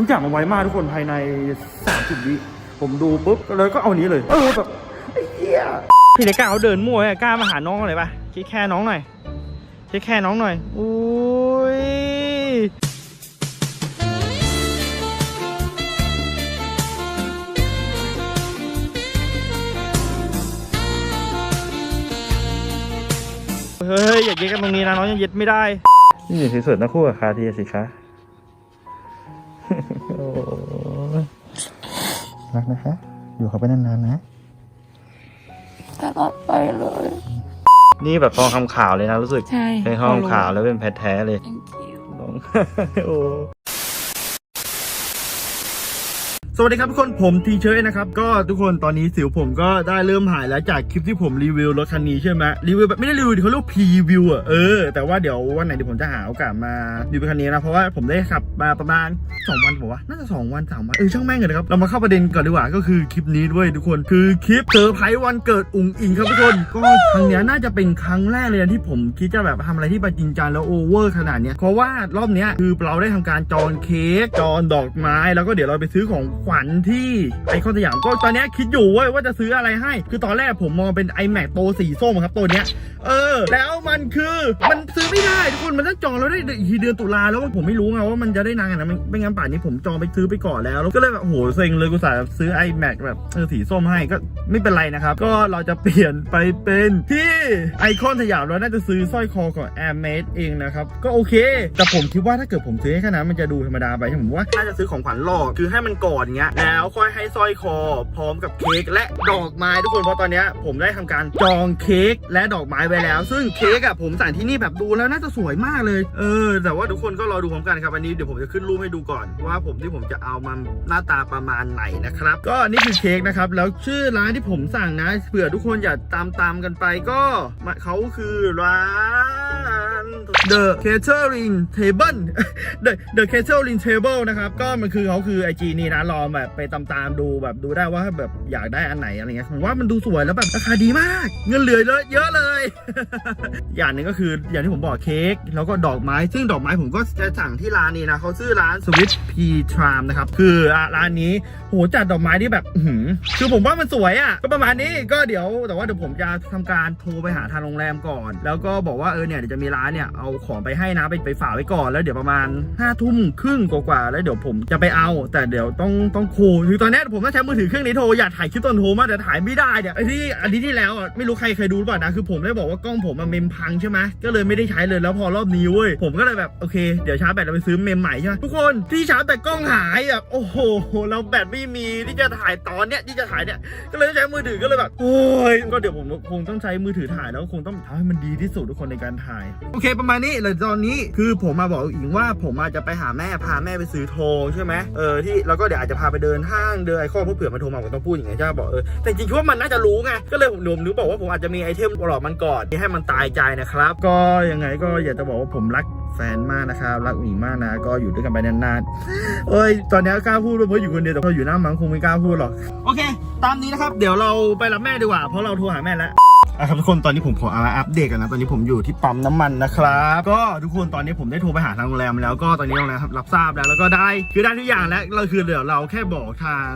ทุกอย่างมันไวมากทุกคนภายใน 30 วิ ผมดูปุ๊บเลยก็เอานี้เลย เออแบบไอ้เหี้ยพี่เล็กกล้าเขาเดินมั่วอะกล้ามาหาน้องเลยปะคิดแค่น้องหน่อยคิดแค่น้องหน่อยอุ้ยเฮ้ยอย่าเย็ดกันตรงนี้นะน้องยังเย็ดไม่ได้นี่อยู่สวยๆนะคู่กับคาเทียสิคะ รักนะคะ อยู่เขาไปนานๆนะตลอดไปเลย นี่แบบทองคำขาวเลยนะรู้สึกใช่เป็นทองคำขาวแล้วเป็นแพทแท้เลย thank you น้องโอ้ สวัสดีครับทุกคนผมทีเชอร์นะครับก็ทุกคนตอนนี้สิวผมก็ได้เริ่มหายแล้วจากคลิปที่ผมรีวิวรถคันนี้ใช่ไหมรีวิวแบบไม่ได้รีวิวเขาเรียกพรีวิวอะเออแต่ว่าเดี๋ยววันไหนเดี๋ยวผมจะหาโอกาสมารีวิวคันนี้นะเพราะว่าผมได้ขับมาประมาณ 2 วันบอกว่าน่าจะ2วันสามวันเออช่างแม่งเลยนะครับเรามาเข้าประเด็นก่อนดีกว่าก็คือคลิปนี้ด้วยทุกคนคือคลิปเซอร์ไพรส์วันเกิดอุ๋งอิงครับทุกคนก็ครั้งเนี้ยน่าจะเป็นครั้งแรกเลยนะที่ผมคิดจะแบบทำอะไรที่มันจริงจังแล้วโอเวอร์ขนาดเนี้ยเพราะว่ารอบเนี้ยคือเราได้ทำการจองเค้กจองดอกไม้แล้วก็เดี๋ยวเราไปซื้อของขวัญที่ไอคอนสยามก็ตอนนี้คิดอยู่เว้ยว่าจะซื้ออะไรให้ คือตอนแรกผมมองเป็น iMac โตสีส้มครับตัวเนี้ยเออ แล้วมันคือมันซื้อไม่ได้ทุกคนมันต้องจองแล้วได้อีกทีเดือนตุลาแล้วผมไม่รู้ไงว่ามันจะได้นานขนาดนั้นไม่งั้นป่านนี้ผมจองไปซื้อไปก่อนแล้ว ก็เลยแบบโหเซ็งเลยกูสายซื้อ iMac แบบเออสีส้มให้ก็ไม่เป็นไรนะครับ ก็เราจะเปลี่ยนไปเป็นที่ไอคอนสยามเราน่าจะซื้อสร้อยคอของ Air m a d เองนะครับก็โอเค แต่ผมคิดว่าถ้าเกิดผมซื้อให้ขนาดมันจะดูธรรมดาไปผมว่าน่าจะซื้อของขวัญหลอกคือให้มันก่อนเงี้ยแล้วค่อยให้สร้อยคอ พร้อมกับเค้กและดอกไม้ทุกคนเพราะตอนเนี้ยผมได้ทำการจองเค้กและดอกไม้ไว้แล้ว ซึ่งเค้กอะผมสั่งที่นี่แบบดูแล้วน่าจะสวยมากเลย เออ แต่ว่าทุกคนก็รอดูพร้อมกันครับอันนี้เดี๋ยวผมจะขึ้นรูปให้ดูก่อน ว่าผมที่ผมจะเอามันหน้าตาประมาณไหนนะครับ ก็นี่คือเค้กนะครับแล้วชื่อร้านที่ผมสั่งนะเผื่อทุกคนอย่าตามตามกันไปก็เขาคือร้าน The Catering Table The The Catering Table นะครับก็มันคือเขาคือไอจีนี่นะลองแบบไปตามตามๆดูแบบดูได้ว่าแบบอยากได้อันไหนอะไรเงี้ยผมว่ามันดูสวยแล้วแบบราคาดีมาก เงินเหลือเยอะเลย อย่างหนึ่งก็คืออย่างที่ผมบอกเค้กแล้วก็ดอกไม้ซึ่งดอกไม้ผมก็จะสั่งที่ร้านนี้นะเขาชื่อร้าน Swiss P Tram นะครับคือร้านนี้โหจัดดอกไม้ที่แบบหือคือผมว่ามันสวยอะก็ประมาณนี้ก็เดี๋ยวแต่ว่าเดี๋ยวผมจะทำการโทรไปหาทางโรงแรมก่อน แล้วก็บอกว่าเออเนี่ยเดี๋ยวจะมีร้านเนี่ยเอาของไปให้นะไปไปฝากไว้ก่อนแล้วเดี๋ยวประมาณห้าทุ่มครึ่งกว่าๆแล้วเดี๋ยวผมจะไปเอา แต่เดี๋ยวต้องต้องโคคือตอนนี้ผมต้องใช้มือถือเครื่องนี้โทรอยากถ่ายคลิปตอนโทรมากแต่ถ่ายไม่ได้เนี่ยไอ้ที่อันนี้ที่แล้วอะไม่รู้ใครเคยดูหรือเปล่านะคือผมได้บอกว่ากล้องผมมันเมมพังใช่ไหมก็เลยไม่ได้ใช้เลยแล้วพอรอบนี้เว้ยผมก็เลยแบบโอเคเดี๋ยวชาร์จแบตเราไปซื้อเมมใหม่ใช่ไหมทุกคนที่ชาร์จแบตกล้องหายอะโอ้โหเราแบตไม่มีที่จะถ่ายตอนเนี้ยที่จะถ่ายเนี่ยก็เลยใช้มือถือก็เลยแบบโอ้ยก็เดี๋ยวผมคงต้องใช้มือถือถ่ายแล้วคงต้องทำให้มันดีที่สุดทุกคนในการถ่าย โอเค ประมาณนี้เลยตอนนี้คือผมมาบอกอิงว่าผมอาจจะไปหาแม่พาแม่ไปซื้อทองใช่ไหมเออที่แล้วก็เดี๋ยวอาจจะพาไปเดินห้างเดินไอคอนเพราะเผื่อมันโทรมาผมต้องพูดอย่างไงใช่ปะบอกเออแต่จริงๆคิดว่ามันน่าจะรู้ไงก็เลยผมหนุ่มนึกบอกว่าผมอาจจะมีไอเทมหลอกมันก่อนให้มันตายใจนะครับ ก็ยังไงก็อยากจะบอกว่าผมรักแฟนมากนะครับรักหญิงมากนะ ก็อยู่ด้วยกันไปนานๆเอ้ยตอนนี้กล้าพูดวยเพราะอยู่คนเดียวแต่พออยู่หน้ามังคงไม่กล้าพูดหรอกโอเค ตามนี้นะครับ เดี๋ยวเราไปรับแม่ดีกว่าเพราะเราโทรหาแม่แล้ว อะครับทุกคนตอนนี้ผมขอมาอัปเดตกันนะตอนนี้ผมอยู่ที่ปั๊มน้ำมันนะครับก็ทุกคนตอนนี้ผมได้โทรไปหาทางโรงแรมแล้วก็ตอนนี้โรงแรมรับทราบแล้วแล้วก็ได้คือได้ทุกอย่างแล้วเราคือเดี๋ยวเราแค่บอกทาง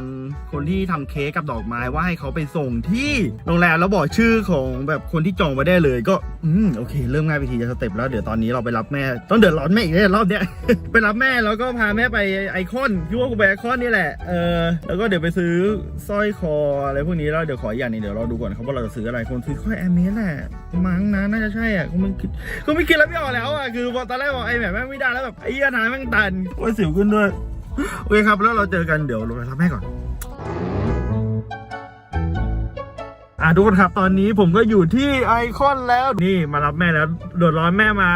คนที่ทำเค้กกับดอกไม้ว่าให้เขาไปส่งที่โรงแรมแล้วบอกชื่อของแบบคนที่จองไว้ได้เลย ก็อืมโอเค เริ่มง่ายไปทีจะสเต็ปแล้วเดี๋ยวตอนนี้เราไปรับแม่ ต้องเดือดร้อนแม่อีกแล้วรอบเนี้ยไปรับแม่แล้วก็พาแม่ไปไอคอนคิดว่ากูไปไอคอนนี่แหละเออแล้วก็เดี๋ยวไปซื้อสร้อยคออะไรพวกนี้แล้วเดี๋ยวขออีกอย่างหนึงเดี๋ยวเราดูก่อนครับว่าเราจะซื้ออะไรคนซื้อค่อยแอมเมสแหละมั้งนะน่าจะใช่อะคงไม่คิดคงไม่คิดแล้วไม่ออกแล้วอะคือพอตอนแรกบอกไอ้แบบแม่งไม่ได้แล้วแบบไอ้ยานาแม่งตันโอ้ยสิวขึ้นด้วยโอเคครับแล้วเราเจอกันเดี๋ยวเราไปรับแม่ก่อน อะทุกคนครับตอนนี้ผมก็อยู่ที่ไอคอนแล้วนี่มารับแม่แล้วเดือดร้อนแม่มา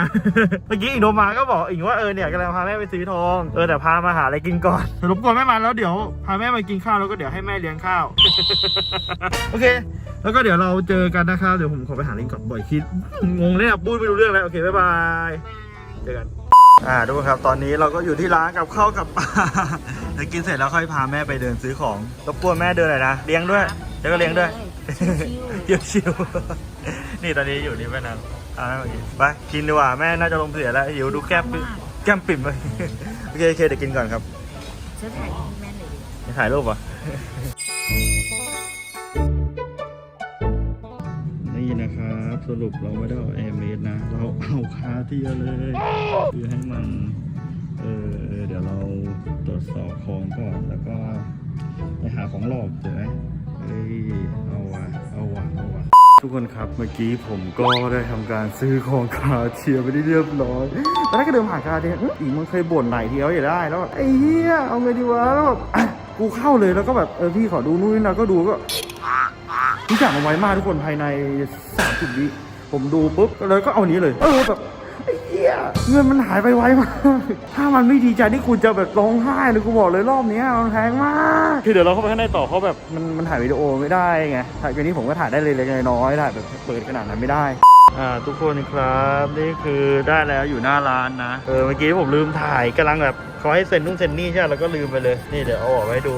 เมื่อกี้อีกโทรมาก็บอกอีกว่าเออเนี่ยกำลังพาแม่ไปซื้อทองเออแต่พามาหาอะไรกินก่อนรุปก่อนแม่มาแล้วเดี๋ยวพาแม่มากินข้าวแล้วก็เดี๋ยวให้แม่เลี้ยงข้าว โอเค แล้วก็เดี๋ยวเราเจอกันนะครับเดี๋ยวผมขอไปหาลิงก่อนบ่อยคิดงงเลยอะพูดไม่รู้เรื่องแล้วโอเคบ๊ายบายเจอกันอ่าทุกคนครับตอนนี้เราก็อยู่ที่ร้านกับข้าวกับปลาเดี๋ยวกินเสร็จแล้วค่อยพาแม่ไปเดินซื้อของรบกวนแม่เดินหน่อยนะเลี้ยงด้วยแล้วก็เลี้ยงด้วย เดี๋ยวชิวนี่ตอนนี้อยู่นี่แม่นางเอาแม่มากินไปกินดีกว่าแม่น่าจะลมเสียแล้วหิวดูแก้มปิ่มแก้มปิ่มเลยโอเคโอเคเดี๋ยวกินก่อนครับเจจะถ่ายที่แม่เลยดิจะถ่ายรูปอะนี่นะครับสรุปเราไม่ได้เอาแอร์เมดนะ เราเอาคาเทียเลยคือให้มันเออเดี๋ยวเราตรวจสอบของก่อนแล้วก็ไปหาของหลอกเจอไหมเอ้ย เอาวะเอาวาวะทุกคนครับเมื่อกี้ผมก็ได้ทำการซื้อของคาเทียไปได้เรียบร้อยตอนแรกก็เดินผ่านคาเทียอีกมันเคยบ่นไหนทีเขาอย่าได้แล้วแบบไอ้เหี้ยเอาไงดีวะแล้วแบบกูเข้าเลยแล้วก็แบบเออพี่ขอดูนู่นนี่นะก็ดูก็ทุกอย่างมันไว้มากทุกคนภายใน30วิผมดูปุ๊บเลยก็เอาอันนี้เลยเออแบบไอ้เหี้ย เงินมันหายไปไวมาก ถ้ามันไม่ดีใจนี่คุณจะแบบร้องไห้เลยกูบอกเลยรอบเนี้ยมันแพงมากคือเดี๋ยวเราเข้าไปข้างในต่อเขาแบบมันมันถ่ายวิดีโอไม่ได้ไงถ่ายวันนี้ผมก็ถ่ายได้เลยเล็กๆน้อยๆถ่ายแบบเปิดขนาดนั้นไม่ได้อ่าทุกคนครับนี่คือได้แล้วอยู่หน้าร้านนะเออเมื่อกี้ผมลืมถ่ายกำลังแบบเขาให้เซ็นนู่นเซ็นนี่ใช่ไหมเราก็ลืมไปเลยนี่เดี๋ยวเอาออกไว้ดู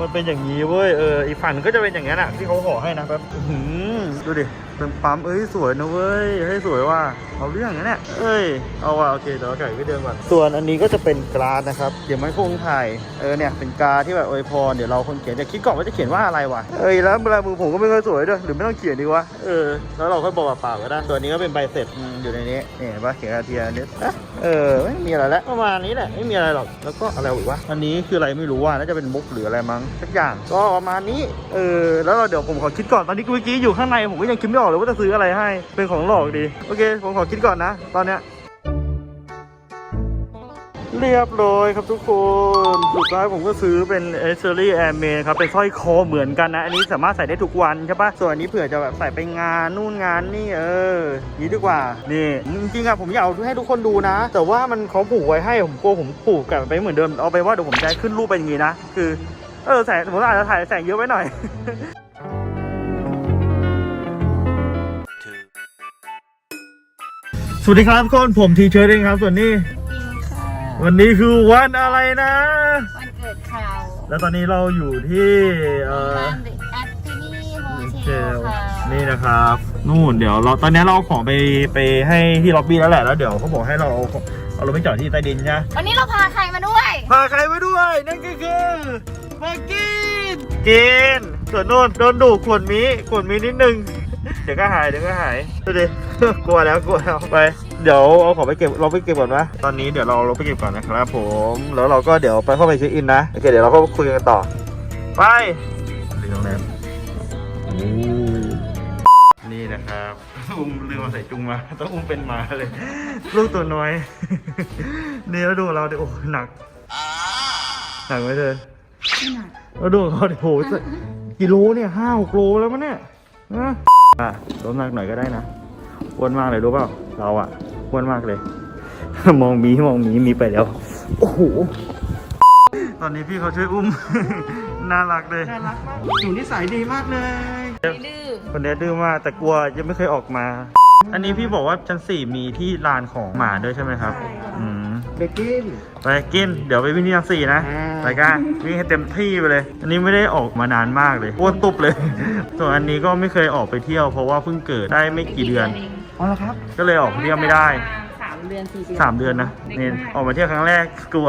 มันเป็นอย่างนี้เว้ยเอออีกฝั่งหนึ่งก็จะเป็นอย่างนั้นอะที่เขาห่อให้นะแบบอื้อหือดูดิ เป็นปั๊มเอ้ยสวยนะเว้ยให้ยสวยว่ะเอาเรื่องนะเนี่ยเอ้ยเอาว่ะโอเคเดี๋ยวเราไก่ไปเดินก่อนส่วนอันนี้ก็จะเป็นกราดนะครับเดี๋ยวไม่คงถ่ายเออเนี่ยเป็นกราที่แบบอวยพรเดี๋ยวเราคนเขียนจะคิดก่อนว่าจะเขียนว่าอะไรวะเอ้ยแล้วลายมือผมก็ไม่ค่อยสวยด้วยหรือไม่ต้องเขียนดีวะเออแล้วเราค่อยบอกเปล่าๆก็ได้ส่วนนี้ก็เป็นใบเสร็จอืมอยู่ในนี้นี่เห็นปะเขียนคาเทียนิดนะเออไม่มีอะไรแล้วประมาณนี้แหละไม่มีอะไรหรอกแล้วก็อะไรอีกวะอันนี้คืออะไรไม่รู้ว่าน่าจะเป็นมุกหรืออะไรมั้งสักอย่างก็ประมาณนี้เออแล้วเราเดี๋ยวผมขอคิดก่อนตอนนี้เมื่อกี้อยู่ข้างในผมก็ยังคิดไม่ออกเลยว่าจะซื้ออะไรให้ เป็นของหลอกดี โอเค ผมขอคิดก่อนนะ ตอนเนี้ย เรียบร้อยครับทุกคน สุดท้ายผมก็ซื้อเป็นเอเซอรี่แอร์เมครับ เป็นสร้อยคอเหมือนกันนะ อันนี้สามารถใส่ได้ทุกวันใช่ปะส่วนอันนี้เผื่อจะแบบใส่ไปงานนู่นงานนี่เออนี้ดีกว่า นี่ จริงๆอะผมอยากเอาให้ทุกคนดูนะ แต่ว่ามันเขาผูกไว้ให้ผมกลัวผมผูกกลับไปเหมือนเดิม เอาไปว่าเดี๋ยวผมจะขึ้นรูปเป็นอย่างนี้นะ คือ เออแสงผมอาจจะถ่ายแสงเยอะไว้หน่อย สวัสดีครับทุกคนผมทีเชอร์เองครับ ส่วนนี้ จริงค่ะวันนี้คือวันอะไรนะวันเกิดข่าวแล้วตอนนี้เราอยู่ที่เอ่อร้านเดอะแอตตินี่โฮเจเทลลค่ะนี่นะครับ นู่นเดี๋ยวเราตอนนี้เราเอาของไปไปให้ที่ล็อบบี้แล้วแหละแล้วเดี๋ยวเขาบอกให้เราเอาเอารถไปจอดที่ใต้ดินใช่ไหม วันนี้เราพาใครมาด้วย พาใครไปด้วย นั่นก็คือมากินกินส่วนโน่นโดนดุขวดมีขวดมีนิดนึง เดี๋ยวก็หายเดี๋ยวก็หายดูดิ กลัวแล้วกลัวแล้วไป เดี๋ยวเอาของไปเก็บเราไปเก็บก่อนนะตอนนี้เดี๋ยวเราเราไปเก็บก่อนนะครับผมแล้วเราก็เดี๋ยวไปเข้าไปเช็คอินนะโอเคเดี๋ยวเราก็คุยกันต่อ ไปเรื่องแรกนี่นะครับอุ้มลืมมาใส่จุงมาต้องอุ้มเป็นหมาเลย ลูกตัวน้อย นี่แล้วดูเราดิโอ้หนักหนักไหมเธอไม่หนักแล้วดูเขาดิโหกิโลเนี่ยห้าหกโลแล้วมั้งเนี่ยนะ อะลดน้ำหนักหน่อยก็ได้นะอ้วนมากเลยรู้เปล่าเราอะอ้วนมากเลย มองหมีมองหมีมีไปแล้วโอ้โหตอนนี้พี่เขาช่วยอุ้ม น่ารักเลยน่ารักมากหนูนิสัยดีมากเลยดื้อคนนี้ดื้อมากแต่กลัวยังไม่เคยออกมา อันนี้พี่บอกว่าชั้นสี่มีที่ลานของหมาด้วยใช่ไหมครับอืม เบกกิ้นไปกิน เดี๋ยวไปวิ่งที่ชั้นสี่นะอ่า ไปกันวิ่งให้เต็มที่ไปเลย อันนี้ไม่ได้ออกมานานมากเลยอ้วนตุบเลย ส่วนอันนี้ก็ไม่เคยออกไปเที่ยวเพราะว่าเพิ่งเกิดได้ไม่กี่เดือนอ๋อเหรอครับก็เลยออกเที่ยวไม่ได้ สามเดือนสี่เดือน สามเดือนนะนี่ออกมาเที่ยวครั้งแรกกลัว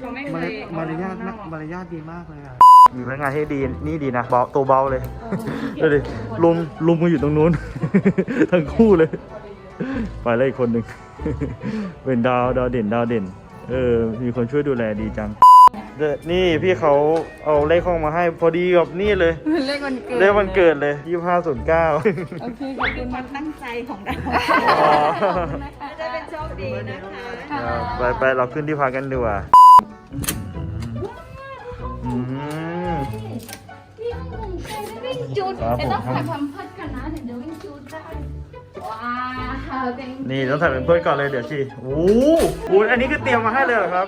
เราไม่เคมารยมารยาทมากมารยาทดีมากเลยอะมีพนักงานที่ดีนี่ดีนะเบาตัวเบาเลยดูดิลุมลุมมาอยู่ตรงนู้น ทั้งคู่เลย ไปเลยอีกคนหนึ่ง เป็นดาวดาวเด่นดาวเด่น เออ มีคนช่วยดูแลดีจังเดยวนี่พี่เขาเอาเลขห้องมาให้พอดีกับนี่เลย เลขวันเกิดเลขวันเกิดเลยยี่ห้าศูนย์เก้าโอเคขอบคุณมาตั้งใจของเราอ๋อจะเป็นโชคดีนะคะไปไปเราขึ้นที่พักกันดีกว่าอืมพี่ผมเคยได้วิ่งจูดครับแต่ต้องผมใส่ความพัดกันนะเดี๋ยววิ่งจูดได้ ว้าวเป็นนี่ต้องใส่เป็นเพื่อนก่อนเลยเดี๋ยวชีโอ้โหอันนี้คือเตรียมมาให้เลยเหรอครับ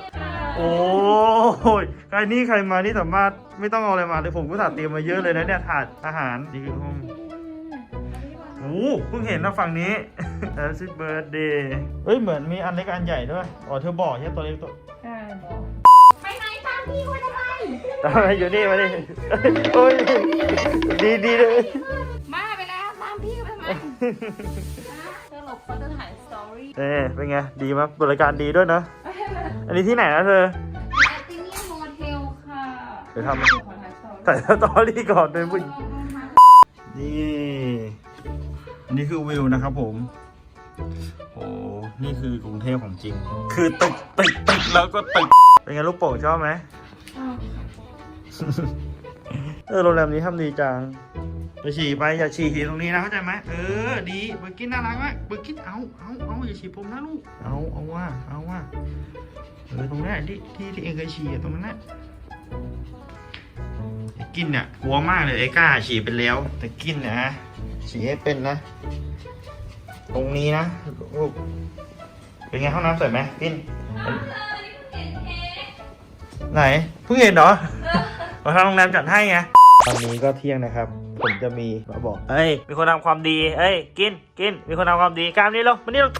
โอ้ยใครนี่ใครมานี่สามารถไม่ต้องเอาอะไรมาเลยผมก็ถัดเตรียมมาเยอะเลยนะเนี่ยถาดอาหารนี่คือห้องโอ้เพิ่งเห็นนะฝั่งนี้ Happy birthday เฮ้ยเหมือนมีอันเล็กอันใหญ่ด้วยอ๋อเธอบอกใช่ตัวเล็กตัวไปไหนตามพี่คนทำไมตามมาอยู่นี่มาดิโอ้ยดีดีเลย ทำไมเธอหลบเขาจะถ่ายสตอรี่เน่เป็นไง ดีมั้ยบริการดีด้วยนะ อันนี้ที่ไหนนะเธอแอตเดี๋ยวทำใส่สตอรี่ก่อนเป็นผู้หญิงนี่ อันนี้คือวิวนะครับผม โอ้นี่คือกรุงเทพของจริง คือตึกตึกตึกแล้วก็ตึก เป็นไงลูกโป่งชอบไหมเออโรงแรมนี้ทำดีจัง อย่าฉี่ไปอย่าฉี่ฉี่ตรงนี้นะเข้าใจไหมเออดีเบอร์กินน่ารักมากเบอร์กินเอาเอาเอาอย่าฉี่ผมนะลูกเอาเอาว่าเอาว่าเออตรงนั้นที่ที่ที่เองเคยฉี่อะตรงนั้นนะไอ้กินเนี่ยกลัวมากเลยไอ้กล้าฉี่เป็นแล้ว แต่กินเนี่ยนะฉี่ให้เป็นนะ ตรงนี้นะลูกเป็นไงห้องน้ำสวยไหมกินไหนเพิ่งเห็นเหรอมาทางโรงแรมจัดให้ไงตอนนี้ก็เที่ยงนะครับ ผมจะมีมาบอก เอ้ย มีคนทำความดี เอ้ย กิน กิน มีคนทำความดีกล้ามนี้ลงมานี่ลง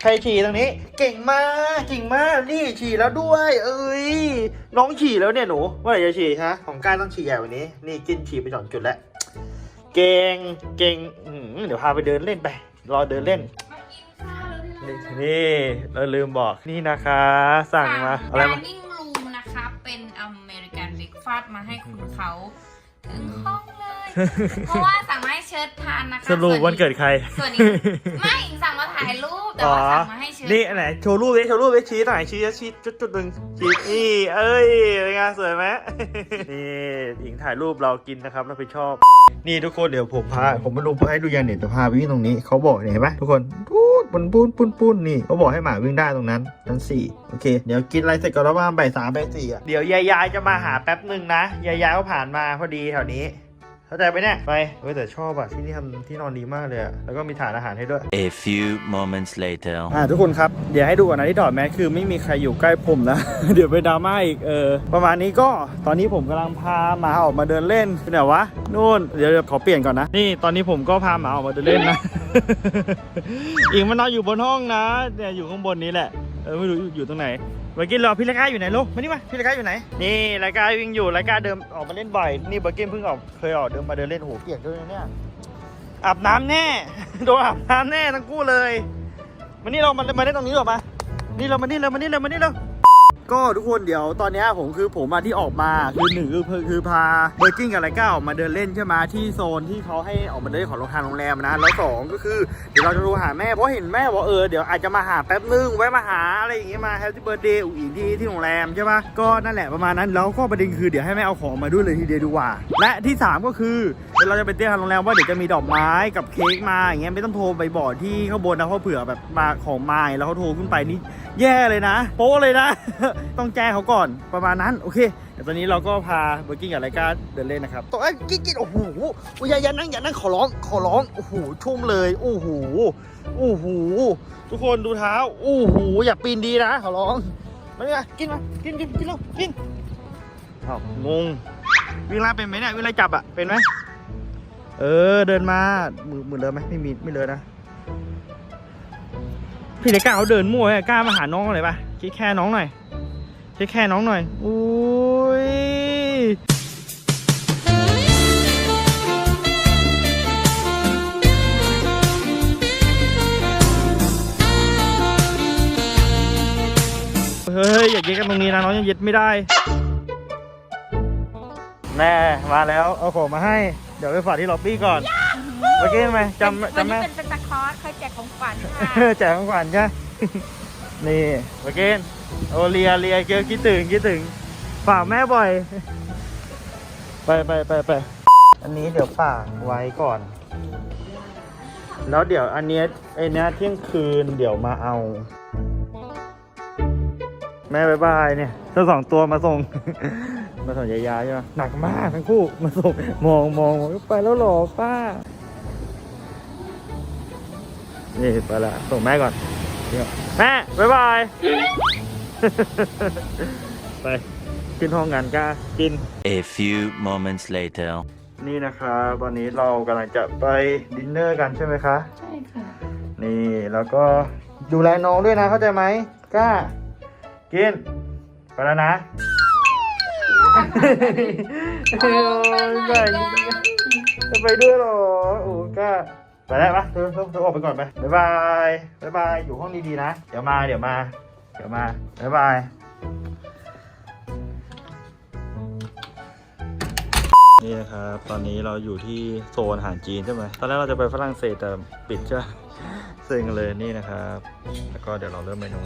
ใครฉี่ตรงนี้ เก่งมากเก่งมาก นี่ฉี่แล้วด้วย เอ้ย น้องฉี่แล้วเนี่ยหนูเมื่อไหร่จะฉี่ฮะ ของกล้าต้องฉี่ใหญ่กว่านี้ นี่กินฉี่ไปจอดจุดแล้ว เก่ง เก่งอื้อหือเดี๋ยวพาไปเดินเล่นไป รอเดินเล่นนี่เราลืมบอกนี่นะคะ สั่งมาอะไรดามานิ่งรูมนะคะ เป็นอเมริกันเบรกฟาสต์มาให้คุณเขาถึงห้อง เลยเพราะว่าสั่งมาให้เชิญทานนะคะสรุปวันเกิดใคร ส่วนนี้ไม่สั่งมาถ่ายรูปแต่ว่าสั่งมาให้เชิญนี่อันไหนโชว์รูปดิโชว์รูปดิชี้หน่อยชี้ชี้จุดจุดหนึ่งชี้นี่เอ้ยเป็นไงสวยไหมนี่หญิงถ่ายรูปเรากินนะครับรับผิดชอบ นี่ทุกคนเดี๋ยวผมพาผมไม่รู้ให้ดูยังเน็ตแต่พาไปวิ่งตรงนี้เขาบอกเนี่ยเห็นปะทุกคนปูดปุ้นปุ้นปุ้นปุ้นนี่เขาบอกให้หมาวิ่งได้ตรงนั้นชั้นสี่โอเค เดี๋ยวกินอะไรเสร็จก่อนแล้วว่าบ่ายสามบ่ายสี่อะเดี๋ยวยายยายจะมาหาแป๊บหนึ่งนะยายยายเขาผ่านมาพอดีแถวนี้ เข้าใจไปเนี่ยไปเฮ้ยแต่ชอบอะที่นี่ทำที่นอนดีมากเลยอะแล้วก็มีฐานอาหารให้ด้วย A few moments later. อ่าทุกคนครับ เดี๋ยวให้ดูก่อนนะที่ถอดแมสคือไม่มีใครอยู่ใกล้ผมนะ เดี๋ยวไปดราม่าอีกเออประมาณนี้ก็ตอนนี้ผมกำลังพาหมาออกมาเดินเล่นที่ไหนวะนู่นเดี๋ยวเดี๋ยวขอเปลี่ยนก่อนนะ นี่ตอนนี้ผมก็พาหมาออกมาเดินเล่นนะ อิงมันนอนอยู่บนห้องนะเนี่ยอยู่ข้างบนนี้แหละ เออไม่รู้อยู่ตรงไหนเบอร์กินรอพี่ละกาอยู่ไหนลูกมานี่มาพี่ละกาอยู่ไหนนี่ละกาวิ่งอยู่ละกาเดิมออกมาเล่นบ่อยนี่เบอร์กินเพิ่งออกเคยออกเดินมาเดินเล่นโหเปียกด้วยเนี่ยอาบน้ำแน่โดนอาบน้ำแน่ทั้งคู่เลยมานี่เรามามาได้ตรงนี้หรอมานี่เรามานี่เรามานี่เรามานี่เรา ก็ทุกคนเดี๋ยวตอนนี้ผมคือผมมาที่ออกมาคือหนึ่งคือคือคือพาเบอร์กิ้งกับไรก้าออกมาเดินเล่นใช่ไหมที่โซนที่เขาให้ออกมาเดินของโรงทานโรงแรมนะแล้วสองก็คือเดี๋ยวเราจะโทรหาแม่เพราะเห็นแม่บอกเออเดี๋ยวอาจจะมาหาแป๊บนึงแวะมาหาอะไรอย่างเงี้ยมาแฮปปี้เบิร์ดเดย์อุ๋งที่ที่โรงแรมใช่ปะก็นั่นแหละประมาณนั้นแล้วก็ประเด็นคือเดี๋ยวให้แม่เอาของมาด้วยเลยทีเดียวดีกว่า และที่สามก็คือเดี๋ยวเราจะไปเตี้ยทางโรงแรมว่าเดี๋ยวจะมีดอกไม้กับเค้กมาอย่างเงี้ยไม่ต้องโทรไปบอกที่ข้างบนนะเพราะเผื่อแบบมาของมาแล้วเขาโทรขึ้นไปนี่ แย่เลยนะ โป๊เลยนะ ต้องแจ้งเขาก่อนประมาณนั้น โอเคเดี๋ยวตอนนี้เราก็พาเบอร์กิ้งกับไรก้าเดินเล่นนะครับตัวไอ้ยกิ๊กกิ๊กโอ้โหโอ้ยอย่าอย่านั่งอย่านั่งขอร้องขอร้องโอ้โหชุ่มเลยโอ้โหโอ้โหทุกคนดูเท้าโอ้โหอย่าปีนดีนะขอร้องมาเนี่ยกินมากินกินกินแล้วกินอ้าวงงวิ่งไล่เป็นไหมเนี่ยวิ่งไล่จับอะเป็นไหมเออเดินมามือมือเลอะไหมไม่มีไม่เลอะนะ พี่เล็ก้าเขาเดินมั่วอะกล้ามาหาน้องเลยปะคิดแค่น้องหน่อยคิดแค่น้องหน่อยอุ้ยเฮ้ยอย่าเย็ดกันตรงนี้นะน้องยังเย็ดไม่ได้แม่มาแล้วเอาของมาให้ เดี๋ยวไปฝากที่ล็อบบี้ก่อน อกี้ทำไมจำวันจำแม่นี้เป็นเป็นตะคอร์สเขาแจกของขวัญค่ะแจกของขวัญใช่นี่เมื่อกี้โอเลียเลียเกียวคิดถึงคิดถึงฝากแม่บ่อย ไปไปไปไปอันนี้เดี๋ยวฝากไว้ก่อน แล้วเดี๋ยวอันเนี้ยไอเนี้ยเที่ยงคืนเดี๋ยวมาเอา แม่บายบายเนี่ยเจ้าสองตัวมาส่ง มาส่งยายาใช่ไหมหนักมากทั้งคู่มาส่งมองมองไปแล้วเหรอป้า นี่ไปละส่งแม่ก่อนเดี๋ยวแม่บายบาย ไปขึ้นห้องงานก้ากิน A few moments later. นี่นะครับตอนนี้เรากำลังจะไปดินเนอร์กันใช่ไหมคะ ใช่ค่ะ นี่แล้วก็ดูแลน้องด้วยนะเข้าใจไหมกล้า กิน ไปแล้วนะโอ้ยไปจะไปด้วยเหรอโอ้กล้า ไปแล้วปะเธอเธอออกไปก่อนไปบ๊ายบายบ๊ายบายอยู่ห้องดีๆนะเดี๋ยวมาเดี๋ยวมา เดี๋ยวมาบ๊ายบายนี่นะครับตอนนี้เราอยู่ที่โซนอาหารจีนใช่ไหมตอนแรกเราจะไปฝรั่งเศสแต่ปิดจ้ะเซ็งเลยนี่นะครับ แล้วก็เดี๋ยวเราเริ่มเมนู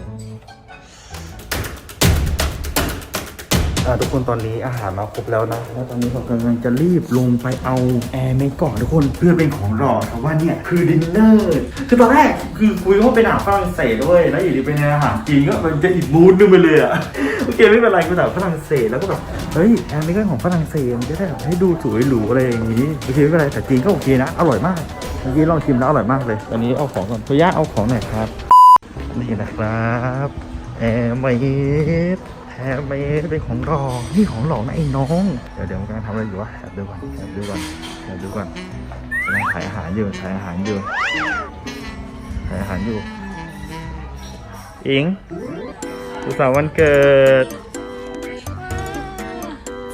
อ่าทุกคนตอนนี้อาหารมาครบแล้วนะแล้วตอนนี้ผมกำลังจะรีบลงไปเอาแอร์เมก่อนทุกคนเพื่อเป็นของรอครับว่าเนี่ยคือดินเนอร์คือตอนแรกคือคุยว่าเป็นอาหารฝรั่งเศสด้วยแล้วอยู่ดีเป็นอาหารจีนก็มันจะอีกมูดนึงไปเลยอะโอเคไม่เป็นไรกูแต่ฝรั่งเศสแล้วก็แบบเฮ้ยแอร์เมก็ของฝรั่งเศสมันจะได้แบบให้ดูสวยหรูอะไรอย่างนี้โอเคไม่เป็นไรแต่จีนก็โอเคนะอร่อยมากเมื่อกี้ลองชิมแล้วอร่อยมากเลยตอนนี้เอาของก่อนคุย่าเอาของหน่อยครับนี่นะครับแอร์เมด แอร์เมดเป็นของรองนี่ของหลองนะไอ้น้อง เดี๋ยวเดี๋ยวมันกำลังทำอะไรอยู่วะแอบดูก่อนแอบดูก่อนแอบดูก่อนกำลังถ่ายอาหารอยู่ถ่ายอาหารอยู่ถ่ายอาหารอยู่ อิงสุขสันต์วันเกิด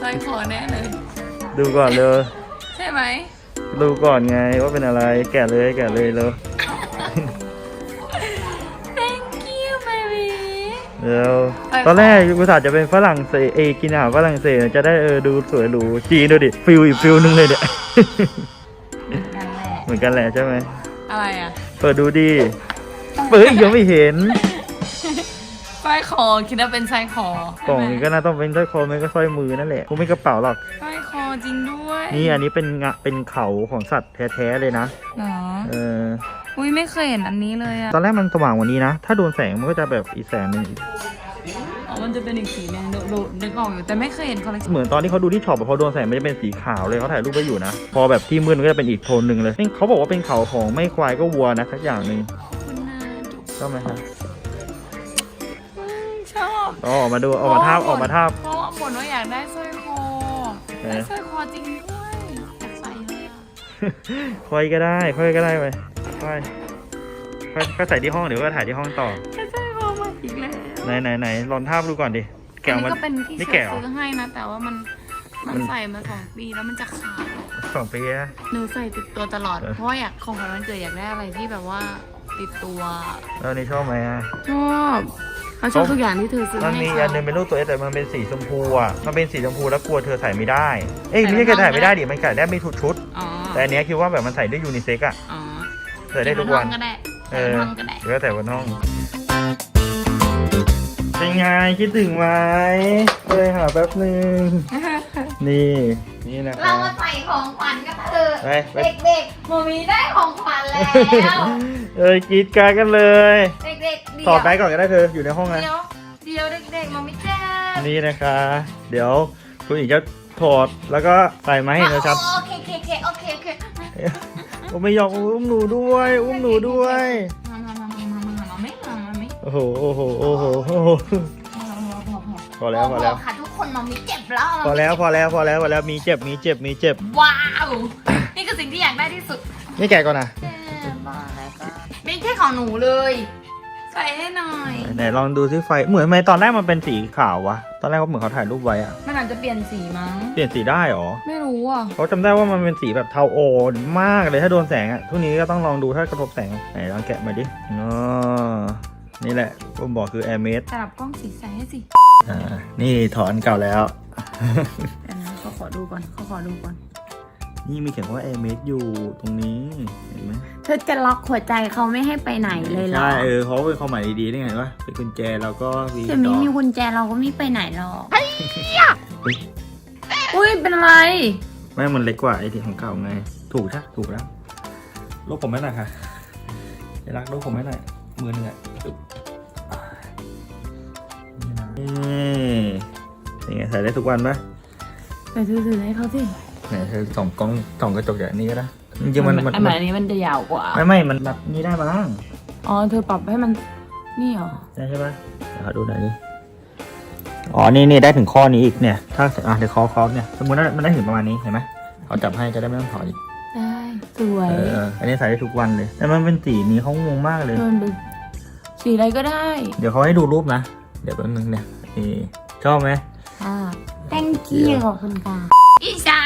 สร้อยคอแน่เลย ดูก่อนเลย ใช่ไหม ดูก่อนไงว่าเป็นอะไร แกะเลยแกะเลยเลย เดี๋ยวไปตอนแรกกูถาจะเป็นฝรั่งเศสเอยกินอาหารฝรั่งเศสจะได้เออดูสวยหรูจีนดูดิฟิลอีกฟิลนึงเลยเนี่ยนั่นแหละเหมือนกันแหละใช่ไหมอะไรอะ เปิดดูดิเปิดยังไม่เห็นสร้อยคอคิดว่าเป็นสร้อยคอกล่องนี้ก็น่าต้องเป็นสร้อยคอไม่ก็สร้อยมือนั่นแหละกูไม่กระเป๋าหรอกสร้อยคอจริงด้วย นี่อันนี้เป็นงะเป็นเขาของสัตว์แท้ๆเลยนะเหรอเอ ออุ้ยไม่เคยเห็นอันนี้เลยอะตอนแรกมันสว่างกว่านี้นะ ถ้าโดนแสงมันก็จะแบบอีกแสงหนึงอ๋อมันจะเป็นอีกสีนึงดูดูนึกออกอยู่แต่ไม่เคยเห็นคอลเลคชันเหมือนตอนที่เขาดูที่ช็อปอะพอโดนแสงมันจะเป็นสีขาวเลยเขาถ่ายรูปไว้อยู่นะ พอแบบที่มืดมันก็จะเป็นอีกโทนหนึ่งเลยนี่เขาบอกว่าเป็นเขาของไม่ควายก็วัวนะสักอย่างหนึ่งคุณนาจุชอบไหมครับชอบอ๋อออกมาดูออกมาทาบออกมาทาบ เพราะว่าบ่นว่าอยากได้สร้อยคอเออได้สร้อยคอจริงด้วยอยากใส่เลยอะ ค่อยก็ได้ค่อยก็ได้ไป ค่อยค่อยก็ใส่ที่ห้องเดี๋ยวก็ถ่ายที่ห้องต่อได้สร้อยคอมาอีกแล้วไหนไหนไหนลองทาบดูก่อนดิแกะอัอนอกนี้มาก็เป็นที่นี่เชแกะฟเหรอ ซื้อให้นะ แต่ว่ามันมันมัน ใส่มาสองปีแล้วมันจะขาดสองปีนะหนูใส่ติดตัวตลอด เออ เพราะว่าอยากของขวัญวันเกิดอยากได้อะไรที่แบบว่าติดตัวแล้วนี่ชอบไหมอะชอบเขาชอบทุกอย่างที่เธอซื้อมันให้มีเขาอันหนึงเป็นรูปตัวเอสแต่มันเป็นสีชมพูอะ มันเป็นสีชมพูแล้วกลัวเธอใส่ไม่ได้ เอ้ยไม่ใช่แกใส่ไม่ได้ดิมันใส่ได้ไม่ทุกชุด อ๋อแต่อันเนี้ยคิดว่าแบบมันใส่ได้ยูนิเซ็กอะอ๋อ ใส่ได้ทุกวันใส่บห้องก็ได้เอใส่บอนห้องก็ได้หรือว่าแต่บนห้องเป็นไงคิดถึงไหมเลยหาแป๊บหนึ่งนี่นี่นะคเรารับมาใส่ของขวัญกันเถอะไปไปเด็กๆโมมีได้ของขวัญแล้วเอ้ยกรีดกรารกันเลยเด็กๆเดี๋ยวต่อไปก่อนก็ได้เธออยู่ในห้องนะเดี๋ยวเดี๋ยวเด็กๆโมมีแจ้งนี่นะคะ เดี๋ยวคุณหญิงจะถอดแล้วก็ใส่มาให้เธอครับโอเคโอเคโอเคโอเค โอเคผมไม่ยอมอุ้มหนูด้วย อุ้มหนูด้วย มามามามามามาไม่มามาไม่โอ้โห โอ้โห โอ้โหโอ้โหพอแล้วพอแล้วบกค่ะทุกคนมามีเจ็บแล้วพอแล้วพอแล้วพอแล้วพอแล้วมีเจ็บมีเจ็บมีเจ็บ ว้าว นี่คือสิ่งที่อยากได้ที่สุด นี่แกะก่อนนะไม่ใช่ของหนูเลย ใส่ให้หน่อย ไหนลองดูซิไฟเหมือนทำไมตอนแรกมันเป็นสีขาววะตอนแรกเขาเหมือนเขาถ่ายรูปไว้อะมันอาจจะเปลี่ยนสีมั้ง เปลี่ยนสีได้หรอไม่รู้อะเขาจำได้ว่ามันเป็นสีแบบเทาโอนมากเลยถ้าโดนแสงอะทุกนี้ก็ต้องลองดูถ้ากระทบแสงไหนลองแกะมาดิอ๋อนี่แหละผมบอกคือ Air m a d สลับกล้องสีใส่ให้สิอ่านี่ถอนเก่าแล้ว เดี๋ยวนะเขาขอดูก่อนเขาขอดูก่อน นี่มีเขียนว่า Air m a d อยู่ตรงนี้เห็นไหมเธอจะล็อกหัวใจเขาไม่ให้ไปไหนเลยเหรอใช่เออเขาเป็นความหมายดีๆนี่ไงวะเป็นกุญแจแล้วก็มีเดี๋ยวนี้ดอกมีกุญแจเราก็ไม่ไปไหนหรอกอุ้ยเป็นไรไม่มันเล็กกว่าไอ้ที่ของเก่าไง ถูกใช่ถูกแล้วลูกผมไม่หน่อยค่ะเดี๋ยวรักลูกผมไม่หน่อยมือหนึ่งอะอึ๊บอ่านี่นี่ไงใส่ได้ทุกวันปะแต่เธอถือให้เขาสิ เนี่ยเธอส่องกล้องส่องกระจกอย่างนี้ก็ได้จริงๆมันมันอันไหนนี้มันจะยาวกว่า ไม่ไม่มันแบบนี้ได้บ้างอ๋อเธอปรับให้มันนี่เหรอได้ใช่ปะเดี๋ยวขอดูหน่อยดิอ๋อนี่นี่ได้ถึงข้อนี้อีกเนี่ย ถ้าอะเดี๋ยวคอคอเนี่ยสมมติว่ามันได้ถึงประมาณนี้เห็นไหมเขาจับให้จะได้ไม่ต้องถอดอีกได้สวยเอออันนี้ใส่ได้ทุกวันเลยแต่มันเป็นสีนี้เขางงมากเลยเธอเป็นสีอะไรก็ได้ เดี๋ยวเขาให้ดูรูปนะ เดี๋ยวแป๊บนึงเนี่ยนี่ชอบไหมอ่า thank you ขอบคุณค่ะอิชาฉัน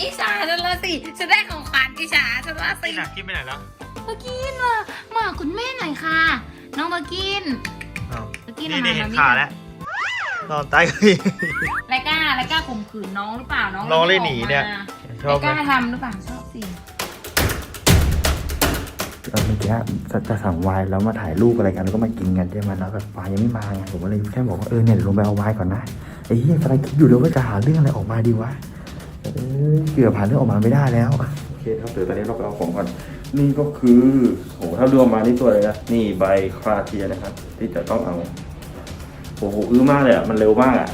ละสิอิชาฉันละสิฉันได้ของขวัญอิชาฉันละสิหนักคิดไปไหนแล้วเมื่อกี้มามาหาคุณแม่หน่อยค่ะ น้องเมื่อกี้อ้าวเมื่อกี้นี่มาได้หาเห็นมาขาแล้วนอนใต้เก้าอี้รายการและกล้าข่มขืนน้องหรือเปล่าน้องน้องเลยหนีเนี่ยชอบไกไหมล้าทำหรือเปล่าชอบสิตอนเมื่อกี้จะสั่งไวน์แล้วมาถ่ายรูปอะไรกันแล้วก็มากินกันใช่ไหมแล้วแบบไวน์ยังไม่มาไงผมก็เลยแค่บอกว่าเออเนี่ยเดี๋ยวลงไปเอาไวน์ก่อนนะไอ้เหี้ยกำลังคิดอยู่เลยว่าจะหาเรื่องอะไรออกมาดีวะ เออเกือบหาเรื่องออกมาไม่ได้แล้ว โอเคครับเดี๋ยวตอนนี้เราไปเอาของก่อน นี่ก็คือโหถ้ารวมมานี่ตัวอะไรนะ นี่ใบคราเทียนะครับ ที่จะต้องเอาโอ้โหอื้อมากเลยอะ มันเร็วมากอะ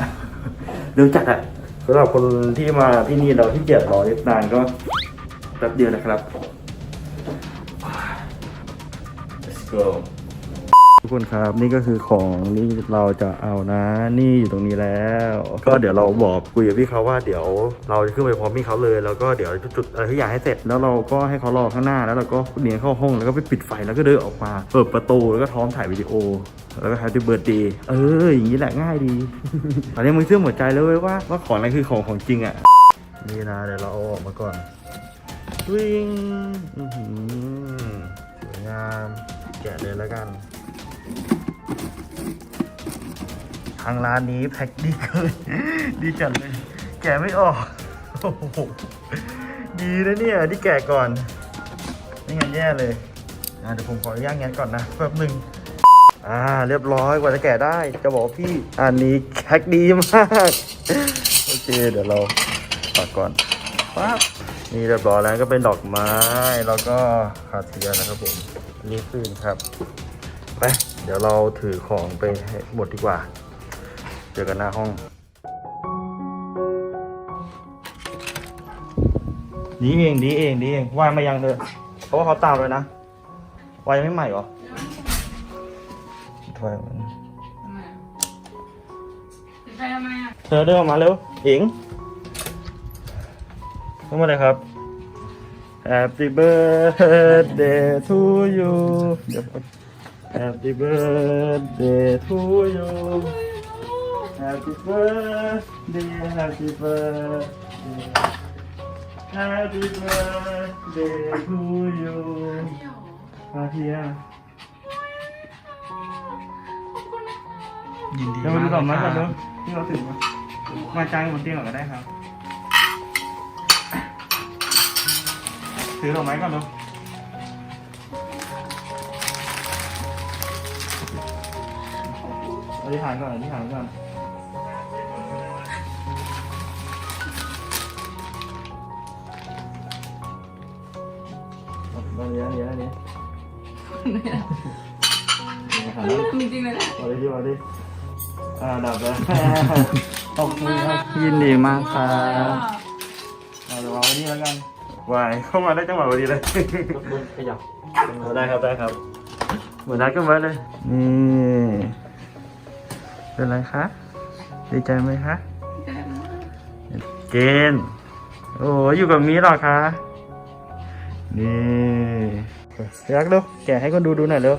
เร็วจัดอะสำหรับคนที่มาที่นี่เราที่เกียจรอนิดนานก็แป๊บเดียวนะครับ Let's go ทุกคนครับนี่ก็คือของที่เราจะเอานะ นี่อยู่ตรงนี้แล้ว ก็เดี๋ยวเราบอกคุยกับพี่เขาว่าเดี๋ยวเราจะขึ้นไปพร้อมพี่เขาเลย แล้วก็เดี๋ยวจุดอะไรที่อยากให้เสร็จ แล้วเราก็ให้เขารอข้างหน้าแล้วเราก็เนียนเข้าห้องแล้วก็ไปปิดไฟแล้วก็เดินออกมาเปิดประตูแล้วก็พร้อมถ่ายวิดีโอแล้วก็ Happy Birthday เอออย่างนี้แหละง่ายดีตอนนี้มึงเชื่อหมดใจแล้วเว้ยว่าว่าของอะไรคือของของจริงอะนี่นะเดี๋ยวเราเอาออกมาก่อนวิ่งอื้อหือสวยงามแกะเลยแล้วกัน ทางร้านนี้แพ็คดีเกินดีจัดเลย แกะไม่ออกโอ้โหดีนะเนี่ยที่แกะก่อน ไม่งั้นแย่เลยอะเดี๋ยวผมขออนุญาตงั้นก่อนนะแป๊บหนึ่งอ่าเรียบร้อยกว่าจะแกะได้ จะบอกพี่อันนี้แพ็คดีมากโอเคเดี๋ยวเราปักก่อนปั๊บนี่เรียบร้อยแล้วก็เป็นดอกไม้แล้วก็คาเทียนะครับผมนี่คืนครับไป เดี๋ยวเราถือของไปให้หมดดีกว่า เจอกันหน้าห้อง ดีเองดีเองดีเองวายมายังเธอเพราะว่าเขาตามเลยนะวายยังไม่ใหม่เหรอถอยทำไมปิดไฟทำไมอะเธอเดินออกมาเร็วเอิงเข้ามาเลยครับ Happy birthday to you เดี๋ยว Happy birthday to you Happy birthday Happy birthday Happy birthday to you มาเทียยินดีมากเลยครับที่เราถึงมามาจ้างบนเตียงก่อนก็ได้ครับ ถือดอกไม้ก่อนเนาะ ธิษฐานก่อนอธิษฐานก่อนเอาเดี๋ยวเดี๋ยวเดี๋ยวเอาดิจริงๆเลยแหละเอาดิเอาดิอ่าดับแล้วขอบคุณครับยินดีมากครับเอาเดี๋ยววางไว้นี่แล้วกันวายเข้ามาได้จังหวะพอดีเลยขยับได้ครับได้ครับ เหมือนนัดกันไว้เลยนี่ เป็นไรคะ ดีใจไหมคะเกณฑ์โอ้ยอยู่กับมีหรอคะนี่ยักดูแกะให้คนดูดูหน่อยเร็ว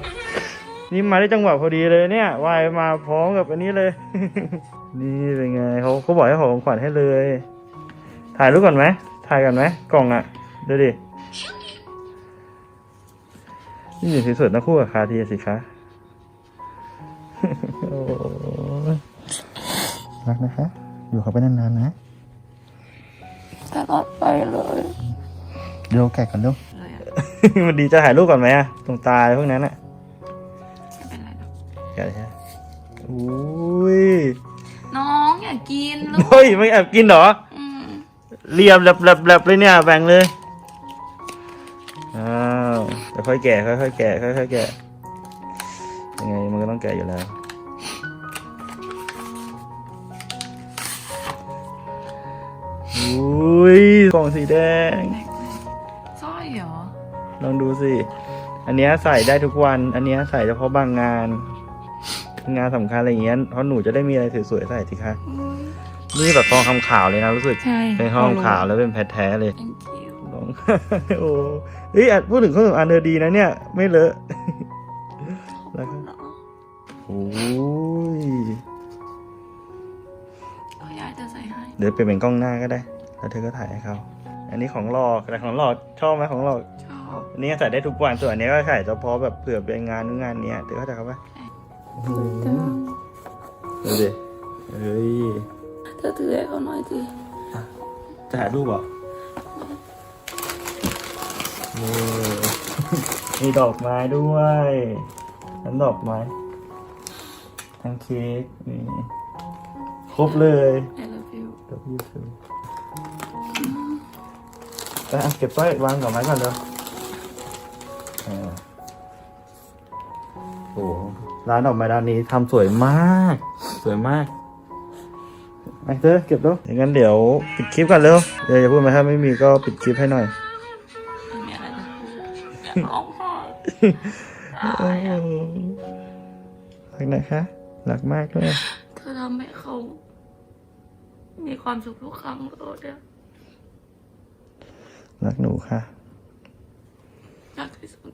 นี่มาได้จังหวะพอดีเลยเนี่ยวายมาพร้อมกับอันนี้เลย นี่เป็นไงเขาเขาบอกให้ของขวัญให้เลย ถ่ายรูปก่อนไหมถ่ายกันไหมกล่องอะดูดินี่อยู่สวยๆนะคู่กับคาทีสิคะ รักนะคะ อยู่เขาไปนานๆนะตลอดไปเลยเดี๋ยวแกะกันเร็วมันดีจะถ่ายรูปก่อนไหมอะตรงตาอะไรพวกนั้นอะไม่เป็นไรหรอกแกะใช่อุ้ยน้องอยากกินลูกเฮ้ยไม่แอบกินเหรอ อืมเรียบแลบๆๆเลยเนี่ยแบ่งเลยอ้าวเดี๋ยวค่อยแกะค่อยๆแกะค่อยๆแกะยังไงมันก็ต้องแกะอยู่แล้ว อุ้ยกล่องสีแดง สร้อยเหรอ ลองดูสิ อันเนี้ยใส่ได้ทุกวัน อันเนี้ยใส่เฉพาะบางงาน งานสำคัญอะไรอย่างเงี้ย เพราะหนูจะได้มีอะไรสวยๆใส่สิคะ นี่แบบทองคำขาวเลยนะรู้สึก ใช่เป็นทองคำขาวแล้วเป็นแพทแท้เลย thank you ลอง โอ้เฮ้ยอะพูดถึงเครื่องสำอางเธอดีนะเนี่ย ไม่เลอะ แล้วก็โอ้ย เอายายจะใส่ให้ เดี๋ยวเปลี่ยนเป็นกล้องหน้าก็ได้ แล้วเธอก็ถ่ายให้เขาอันนี้ของหลอกแต่ของหลอกชอบไหมของหลอกชอบอันนี้ใส่ได้ทุกวันส่วนอันนี้ก็ใส่เฉพาะแบบเผื่อเป็นงานนู้นงานเนี้ยเธอเข้าใจครับปะดูดิเฮ้ยธอถือให้เขาหน่อยสิจะถ่ายรูปเหรอนี่มีดอกไม้ด้วยทั้งดอกไม้ทั้งเค้กนี่ครบเลยไอ love you เดี๋ย วพี่ซื้อไปอะเก็บสร้อยวางดอกไม้ก่อนเดี๋ยวอ่าโอ้โหร้านดอกไม้ร้านนี้ทำสวยมาก สวยมากไปเธอเก็บแล้วอย่างนั้นเดี๋ยวปิดคลิปกันเร็วเดี๋ยวอย่าพูดมาถ้าไม่มีก็ปิดคลิปให้หน่อยไม่มีอะไรจะพูดอยากร้องไห้รักนะคะรักมากเลยเธอทำให้เขา มีความสุขทุกครั้งเลยเนี่ย รักหนูค่ะ รักที่สุด